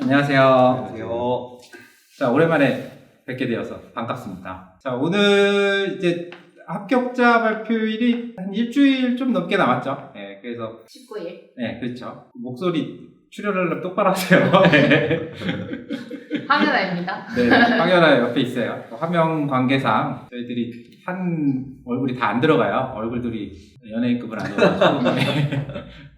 안녕하세요. 안녕하세요. 자, 오랜만에 뵙게 되어서 반갑습니다. 자, 오늘 이제 합격자 발표일이 한 일주일 좀 넘게 남았죠. 네, 그래서, 19일 네, 그렇죠. 목소리 출연을 똑바로 하세요. 네, 황현아입니다. 네, 황연아 옆에 있어요. 화면 관계상 저희들이 한 얼굴이 다 안 들어가요. 얼굴들이 연예인급은 아니어가지고. 네.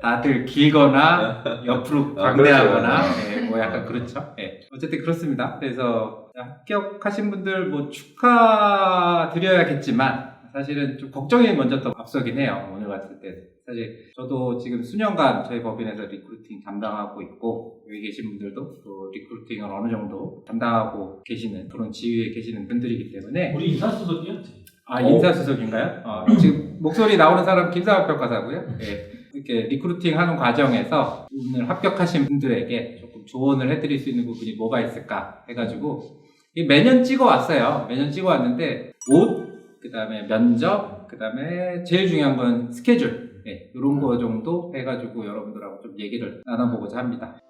다들 길거나 옆으로 아, 광대하거나. 네, 뭐 약간 그렇죠. 네. 어쨌든 그렇습니다. 그래서 합격하신 분들 뭐 축하드려야겠지만 사실은 좀 걱정이 먼저 더 앞서긴 해요. 오늘 같을 때. 사실 저도 지금 수년간 저희 법인에서 리크루팅 담당하고 있고 여기 계신 분들도 또 리크루팅을 어느 정도 담당하고 계시는 그런 지위에 계시는 분들이기 때문에 우리 인사수석이야? 아 인사수석인가요? 어, 지금 목소리 나오는 사람 김상학 평가사고요. 예. 이렇게 리크루팅 하는 과정에서 오늘 합격하신 분들에게 조금 조언을 해드릴 수 있는 부분이 뭐가 있을까 해가지고 이 매년 찍어 왔어요. 매년 찍어 왔는데 옷, 그 다음에 면접, 그 다음에 제일 중요한 건 스케줄. 예, 이런 거 정도 해가지고 여러분들하고 좀 얘기를 나눠보고자 합니다.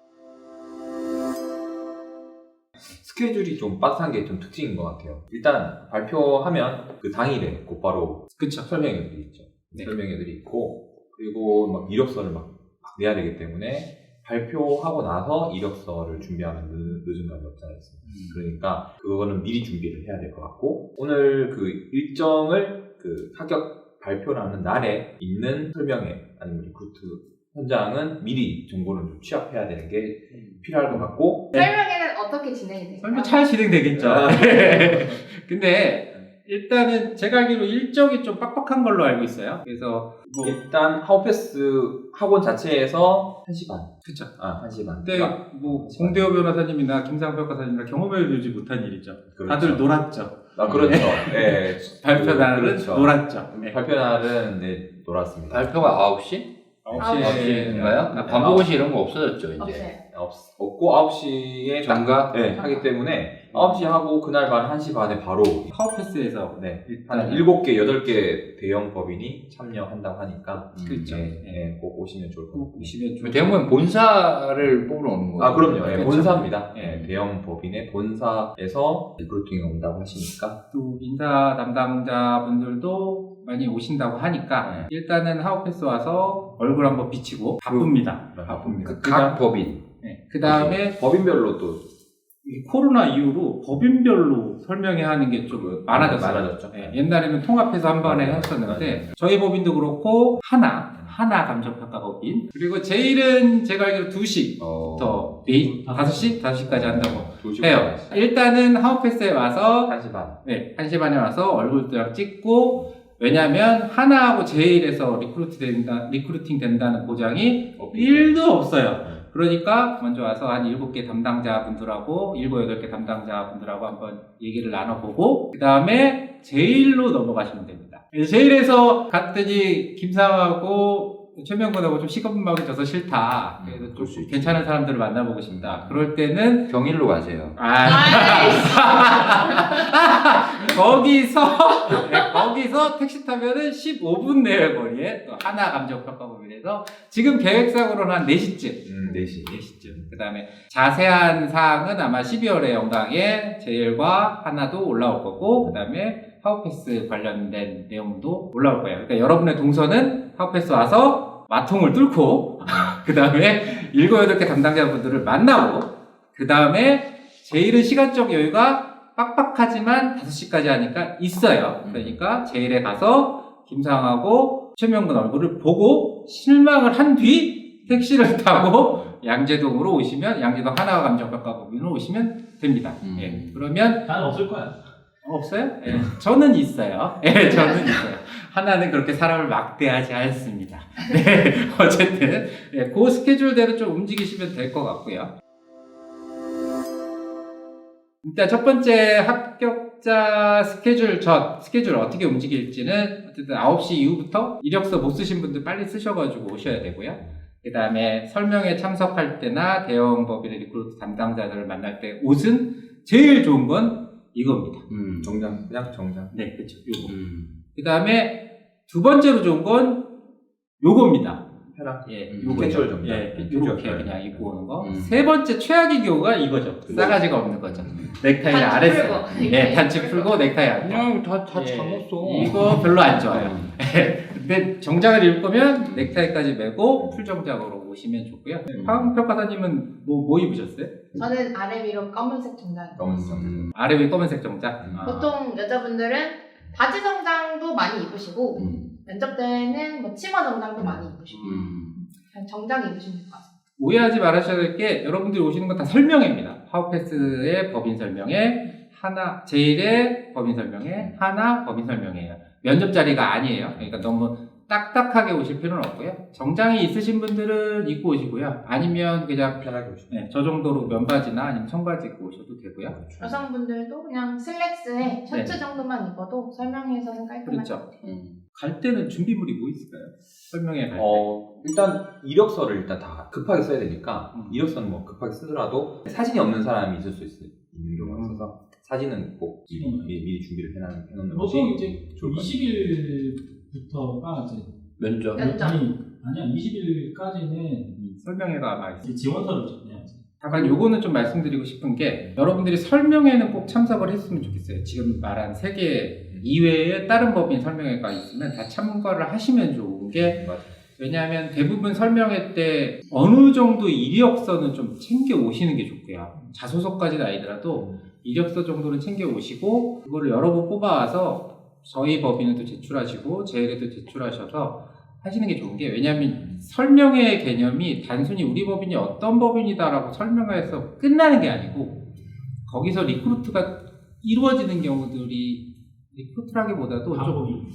스케줄이 좀 빡센 게좀 특징인 것 같아요. 일단 발표하면 그 당일에 곧바로 그쵸? 설명회들이 있죠. 네. 설명회들이 있고 그리고 막 이력서를 막, 막 내야 되기 때문에 발표하고 나서 이력서를 준비하면 늦, 늦은 감이 없잖아요. 그러니까 그거는 미리 준비를 해야 될 것 같고 오늘 그 일정을 그 합격 발표라는 날에 있는 설명회 아니면 리크루트 현장은 미리 정보를 좀 취합해야 되는 게 필요할 것 같고 설명회는 어떻게 진행이 돼요? 설명 잘 진행되겠죠. 아. 근데 일단은 제가 알기로 일정이 좀 빡빡한 걸로 알고 있어요. 그래서 뭐 일단 하우패스 학원 자체에서 1시 반. 그쵸. 아, 1시 반. 그때 뭐 공대호 변호사님이나 김상표 변호사님이나 경험해 보지 못한 일이죠. 그렇죠. 다들 놀았죠. 아, 그렇죠. 네. 발표 날은 그렇죠. 놀았죠. 네. 발표 날은 네, 놀았습니다. 발표가 9시? 아홉 시. 9시인가요? 네. 반복고시 이런 거 없어졌죠, 이제. 없어요. 없, 없고 9시에 정각? 네, 하기 때문에 9시 하고 그날 반 1시 반에 바로 파워패스에서 네, 일단 한 7개, 8개 대형 법인이 참여한다고 하니까 그렇죠. 네, 네, 꼭 오시면 좋을 것 보시면 좀 대부분 본사를 뽑으러 오는 거예요. 아, 그럼요. 예? 본사입니다. 예, 음. 대형 법인의 본사에서 리크루팅이 온다고 하시니까 또 인사 담당자분들도 많이 오신다고 하니까 네. 일단은 하우패스 와서 얼굴 한번 비치고 바쁩니다. 바쁩니다. 그 각 법인. 네. 그 다음에 법인별로 또이 코로나 이후로 법인별로 설명회 하는 게 좀 많아졌어요. 많아졌죠. 네, 옛날에는 통합해서 한 번에 맞아요. 했었는데 맞아요. 저희 법인도 그렇고 하나 하나 감정평가 법인 그리고 제일은 제가 알기로 2시부터 어, 5시? 5시까지 한다고 두 해요. 일단은 하우패스에 와서 1시 반. 네, 1시 반에 와서 얼굴도랑 찍고 왜냐면 하나하고 제일에서 리크루트 된다, 리크루팅 된다는 보장이 1도 없어요. 그러니까 먼저 와서 한 7개 담당자분들하고 7, 8개 담당자분들하고 한번 얘기를 나눠보고 그 다음에 제일로 넘어가시면 됩니다. 제일에서 갔더니 김상하고 최명근하고 좀 시간분방이 져서 싫다. 그래서 좀수 있지. 괜찮은 사람들을 만나보고 싶다. 그럴 때는 경일로 가세요. 아, 거기서 네, 거기서 택시 타면은 15분 내외 거리에 또 하나 감정평가법인에서 지금 계획상으로는 한 4시쯤. 음, 4시. 4시쯤. 그 다음에 자세한 사항은 아마 12월에 영광에 제일과 하나도 올라올 거고 그 다음에 하우패스 관련된 내용도 올라올 거예요. 그러니까 여러분의 동선은 하우패스 와서 마통을 뚫고 그 다음에 7, 8개 담당자분들을 만나고 그 다음에 제일은 시간적 여유가 빡빡하지만 5시까지 하니까 있어요. 그러니까 제일에 가서 김상하고 최명근 얼굴을 보고 실망을 한 뒤 택시를 타고 양재동으로 오시면 양재동 하나가 감정평가법인으로 오시면 됩니다. 음. 예, 그러면 난 없을 거야. 없어요? 예, 저는 있어요. 예, 저는 있어요. 하나는 그렇게 사람을 막대하지 않습니다. 네, 어쨌든 예, 그 스케줄대로 좀 움직이시면 될 것 같고요. 일단 첫 번째 합격자 스케줄 전 스케줄 어떻게 움직일지는 어쨌든 9시 이후부터 이력서 못 쓰신 분들 빨리 쓰셔가지고 오셔야 되고요. 그 다음에 설명회 참석할 때나 대형 법인의 리크루트 담당자들을 만날 때 옷은 제일 좋은 건 이겁니다. 음. 정장, 그냥 정장. 네, 그렇죠. 요거. 음. 그 다음에 두 번째로 좋은 건 요겁니다. 해라. 예, 음. 캐주얼 정장. 예, 음, 이렇게 캐주얼. 그냥 입고 오는 거. 음. 세 번째 최악의 경우가 이거죠. 싸가지가 없는 거죠. 넥타이 단추 아래서. 풀고. 예, 단추 풀고 넥타이 안. 그냥 다다 예, 잠았어. 이거 별로 안 좋아요. 음. 근데 정장을 입을 거면 넥타이까지 매고 풀 정장으로 오시면 좋고요. 음. 황 평가사님은 뭐, 뭐 입으셨어요? 저는 아래 위로 검은색 정장. 검은색. 음. 아래 위 검은색 정장. 음. 아. 보통 여자분들은 바지 정장도 많이 입으시고 음. 면접 때는 뭐 치마 정장도 많이 입으시고 음. 그냥 정장 입으시면 될 것 같아요. 오해하지 말으셔야 될 게 여러분들이 오시는 건 다 설명회입니다. 파워패스의 법인 설명회, 하나 제일의 법인 설명회, 하나 법인 설명회예요. 면접 자리가 아니에요. 그러니까 너무 딱딱하게 오실 필요는 없고요. 정장이 있으신 분들은 입고 오시고요. 아니면 그냥 편하게 오시면. 네, 저 정도로 면바지나 아니면 청바지 입고 오셔도 되고요. 그렇죠. 여성분들도 그냥 슬랙스에 셔츠 정도만 입어도 설명회에서는 깔끔하게 네. 그렇죠. 음. 갈 때는 준비물이 뭐 있을까요? 설명회 갈 때. 어, 일단 이력서를 일단 다 급하게 써야 되니까 음. 이력서는 뭐 급하게 쓰더라도 사진이 없는 사람이 있을 수 있어요. 있는 경우가 있어서 사진은 꼭 미리, 음. 미리, 미리 준비를 해놓는, 해놓는 것이 보통 이제 좋을 것 같아요. 20일부터가 이제 면접. 면접. 아니 아니야 20일까지는 설명회가 아마 있어요. 지원서를 내야지. 다만 요거는 좀 말씀드리고 싶은 게 여러분들이 설명회는 꼭 참석을 했으면 좋겠어요. 지금 말한 세 개 이외에 다른 법인 설명회가 있으면 다 참가를 하시면 좋은 게 맞아요. 왜냐하면 대부분 설명회 때 어느 정도 이력서는 좀 챙겨 오시는 게 좋고요. 자소서까지는 아니더라도 이력서 정도는 챙겨 오시고 그거를 여러 번 뽑아와서 저희 법인에도 제출하시고 제일에도 제출하셔서 하시는 게 좋은 게 왜냐하면 설명회 개념이 단순히 우리 법인이 어떤 법인이다라고 설명해서 끝나는 게 아니고 거기서 리크루트가 이루어지는 경우들이 리크루트라기보다도 좀.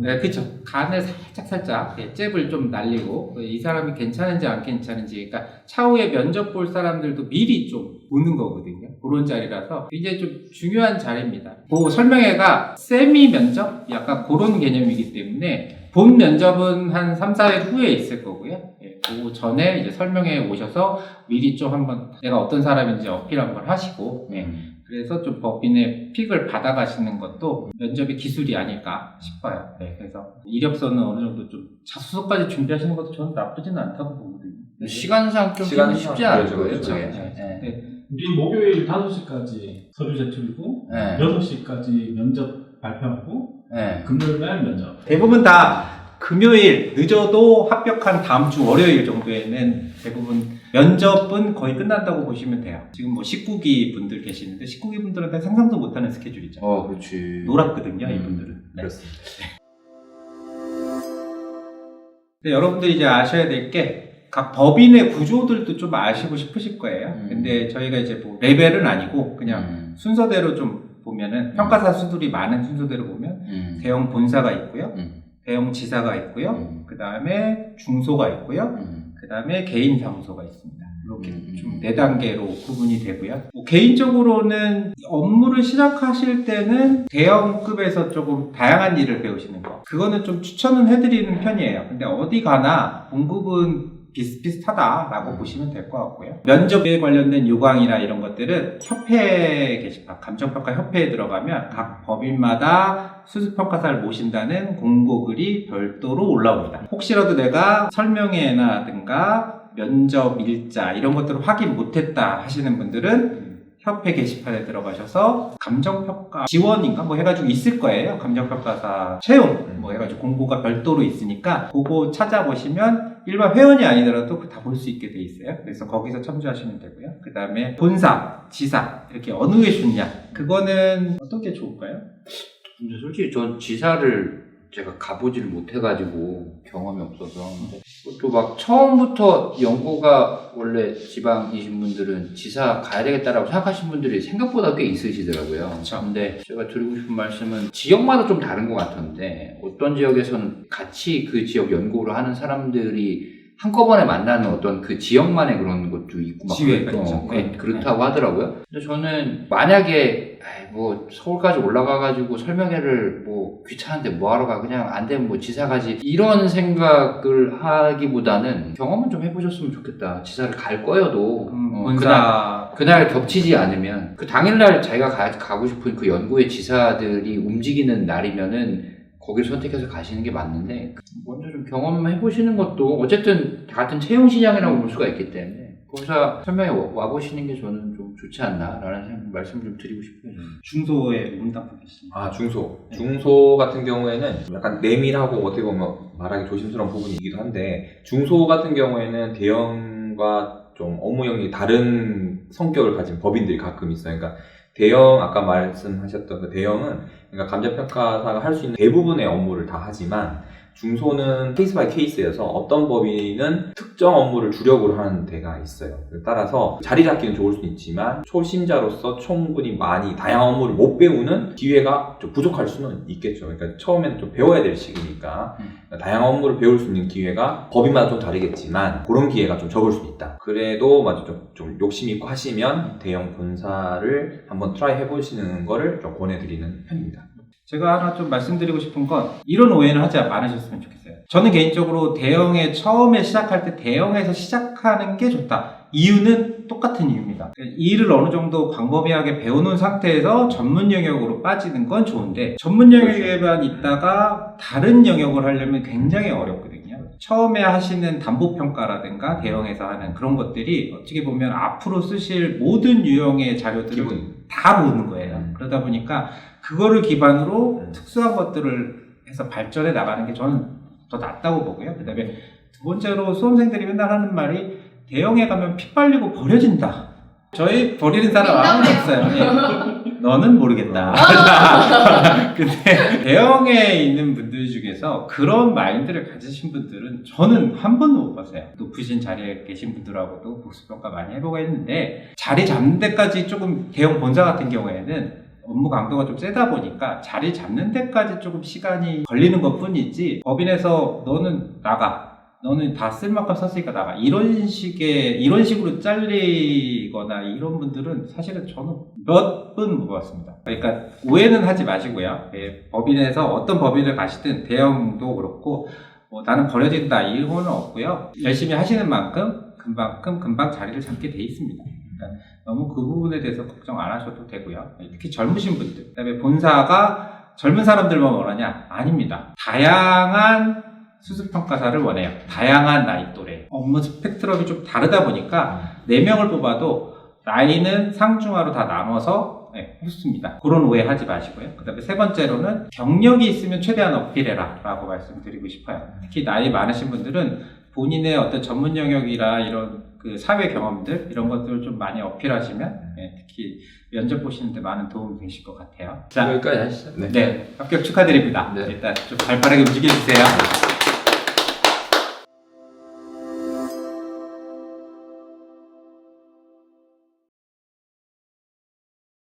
네, 그쵸. 간을 살짝 살짝 예, 잽을 좀 날리고 이 사람이 괜찮은지 안 괜찮은지 그러니까 차후에 면접 볼 사람들도 미리 좀 보는 거거든요. 그런 자리라서 굉장히 좀 중요한 자리입니다. 그 설명회가 세미 면접 약간 그런 개념이기 때문에 본 면접은 한 3, 4일 후에 있을 거고요. 예, 그 전에 이제 설명회에 오셔서 미리 좀 한번 내가 어떤 사람인지 어필 한번 하시고 예, 음. 그래서 좀 법인의 픽을 받아가시는 것도 면접의 기술이 아닐까 싶어요. 네, 그래서 이력서는 어느 정도 좀 자소서까지 준비하시는 것도 저는 나쁘지는 않다고 보거든요. 시간상 좀 시간상 쉽지 않을 그렇죠, 거예요. 그렇죠. 네. 네. 네. 우리 목요일 5시까지 서류 제출이고 네. 6시까지 면접 발표하고 네. 금요일 날 면접. 대부분 다 금요일 늦어도 합격한 다음 주 월요일 정도에는 대부분 면접은 거의 끝난다고 보시면 돼요. 지금 뭐 19기 분들 계시는데 19기 분들은 상상도 못하는 스케줄이죠. 어, 그렇지. 놀았거든요, 음, 이분들은. 네. 그렇습니다. 근데 여러분들이 이제 아셔야 될 게 각 법인의 구조들도 좀 아시고 싶으실 거예요. 음. 근데 저희가 이제 뭐 레벨은 아니고 그냥 음. 순서대로 좀 보면은 평가사 수들이 많은 순서대로 보면 음. 대형 본사가 있고요. 음. 대형 지사가 있고요. 음. 그 다음에 중소가 있고요. 음. 그 다음에 개인 사무소가 있습니다. 이렇게 음. 좀네 단계로 구분이 되고요. 뭐 개인적으로는 업무를 시작하실 때는 대형급에서 조금 다양한 일을 배우시는 거. 그거는 좀 추천은 해드리는 편이에요. 근데 어디 가나 공급은 비슷비슷하다라고 보시면 될 것 같고요. 면접에 관련된 요강이나 이런 것들은 협회 게시판, 감정평가 협회에 들어가면 각 법인마다 수습평가사를 모신다는 공고글이 별도로 올라옵니다. 혹시라도 내가 설명회나든가 면접 일자 이런 것들을 확인 못했다 하시는 분들은 협회 게시판에 들어가셔서 감정평가 지원인가 뭐 해가지고 있을 거예요. 감정평가사 채용 뭐 해가지고 공고가 별도로 있으니까 그거 찾아보시면 일반 회원이 아니더라도 다 볼 수 있게 돼 있어요. 그래서 거기서 참조하시면 되고요. 그 다음에 본사, 지사 이렇게 어느 게 좋냐 그거는 어떤 게 좋을까요? 근데 솔직히 전 지사를 제가 가보지를 못해가지고 경험이 없어서 또 막 처음부터 연고가 원래 지방이신 분들은 지사 가야 되겠다라고 생각하신 분들이 생각보다 꽤 있으시더라고요. 그쵸. 근데 제가 드리고 싶은 말씀은 지역마다 좀 다른 것 같은데 어떤 지역에서는 같이 그 지역 연구를 하는 사람들이 한꺼번에 만나는 어떤 그 지역만의 그런 것도 있고 막 지회가 그렇- 있죠. 어, 네. 그렇다고 하더라고요. 근데 저는 만약에 아이, 뭐 서울까지 올라가가지고 설명회를 뭐 귀찮은데 뭐하러 가 그냥 안 되면 뭐 지사 가지 이런 생각을 하기보다는 경험은 좀 해보셨으면 좋겠다. 지사를 갈 거여도 음, 어, 그날 본사 그날 겹치지 않으면 그 당일날 자기가 가, 가고 싶은 그 연구의 지사들이 움직이는 날이면은 거기를 선택해서 가시는 게 맞는데 먼저 좀 경험해 보시는 것도 어쨌든 같은 채용 시장이라고 볼 수가 있기 때문에 본사 설명에 와 보시는 게 저는 좀 좋지 않나라는 생각- 말씀 좀 드리고 싶어요. 저는. 중소에 문답하겠습니다 아 중소. 중소 같은 경우에는 약간 내밀하고 어떻게 보면 말하기 조심스러운 부분이기도 한데 중소 같은 경우에는 대형과 좀 업무 영역이 다른 성격을 가진 법인들이 가끔 있어요. 그러니까 대형 아까 말씀하셨던 그 대형은 그러니까 감자평가사가 할 수 있는 대부분의 업무를 다 하지만 중소는 케이스 바이 케이스여서 어떤 법인은 특정 업무를 주력으로 하는 데가 있어요. 따라서 자리 잡기는 좋을 수는 있지만 초심자로서 충분히 많이 다양한 업무를 못 배우는 기회가 좀 부족할 수는 있겠죠. 그러니까 처음에는 좀 배워야 될 시기니까 그러니까 다양한 업무를 배울 수 있는 기회가 법인마다 좀 다르겠지만 그런 기회가 좀 적을 수 있다. 그래도 맞아 좀, 좀 욕심 있고 하시면 대형 본사를 한번 트라이 해보시는 거를 좀 권해드리는 편입니다. 제가 하나 좀 말씀드리고 싶은 건 이런 오해는 하지 않으셨으면 좋겠어요. 저는 개인적으로 대형에 처음에 시작할 때 대형에서 시작하는 게 좋다. 이유는 똑같은 이유입니다. 이 일을 어느 정도 광범위하게 배워놓은 상태에서 전문 영역으로 빠지는 건 좋은데 전문 영역에만 있다가 다른 영역을 하려면 굉장히 어렵거든요. 처음에 하시는 담보평가라든가 대형에서 하는 그런 것들이 어떻게 보면 앞으로 쓰실 모든 유형의 자료들을 다 보는 거예요. 음. 그러다 보니까 그거를 기반으로 음. 특수한 것들을 해서 발전해 나가는 게 저는 더 낫다고 보고요. 그 다음에 두 번째로 수험생들이 맨날 하는 말이 대형에 가면 피 빨리고 버려진다. 저희 버리는 사람 아무도 없어요. 예. 너는 모르겠다. 근데 대형에 있는 분들 중에서 그런 마인드를 가지신 분들은 저는 한 번도 못 봤어요. 높으신 자리에 계신 분들하고도 복수평가 많이 해보고 했는데 자리 잡는 데까지 조금 대형 본사 같은 경우에는 업무 강도가 좀 세다 보니까 자리 잡는 데까지 조금 시간이 걸리는 것 뿐이지 법인에서 너는 나가 너는 다 쓸 만큼 썼으니까 나가 이런 식의 이런 식으로 잘리거나 이런 분들은 사실은 저는 몇분못 봤습니다. 그러니까 오해는 하지 마시고요. 예, 법인에서 어떤 법인을 가시든 대형도 그렇고 뭐 나는 버려진다 이거는 없고요. 열심히 하시는 만큼 금방금 금방 자리를 잡게 돼 있습니다. 그러니까 너무 그 부분에 대해서 걱정 안 하셔도 되고요. 특히 젊으신 분들, 그다음에 본사가 젊은 사람들만 원하냐? 아닙니다. 다양한 수습평가사를 원해요. 다양한 나이 또래. 업무 스펙트럼이 좀 다르다 보니까 4명을 뽑아도 나이는 상중하로 다 나눠서 네, 뽑습니다. 그런 오해 하지 마시고요. 그 다음에 세 번째로는 경력이 있으면 최대한 어필해라 라고 말씀드리고 싶어요. 특히 나이 많으신 분들은 본인의 어떤 전문 영역이라 이런 그 사회 경험들 이런 것들을 좀 많이 어필하시면 네, 특히 면접 보시는데 많은 도움이 되실 것 같아요. 자, 여기까지 하시죠. 네. 네, 합격 축하드립니다. 네. 일단 좀 발빠르게 움직여주세요.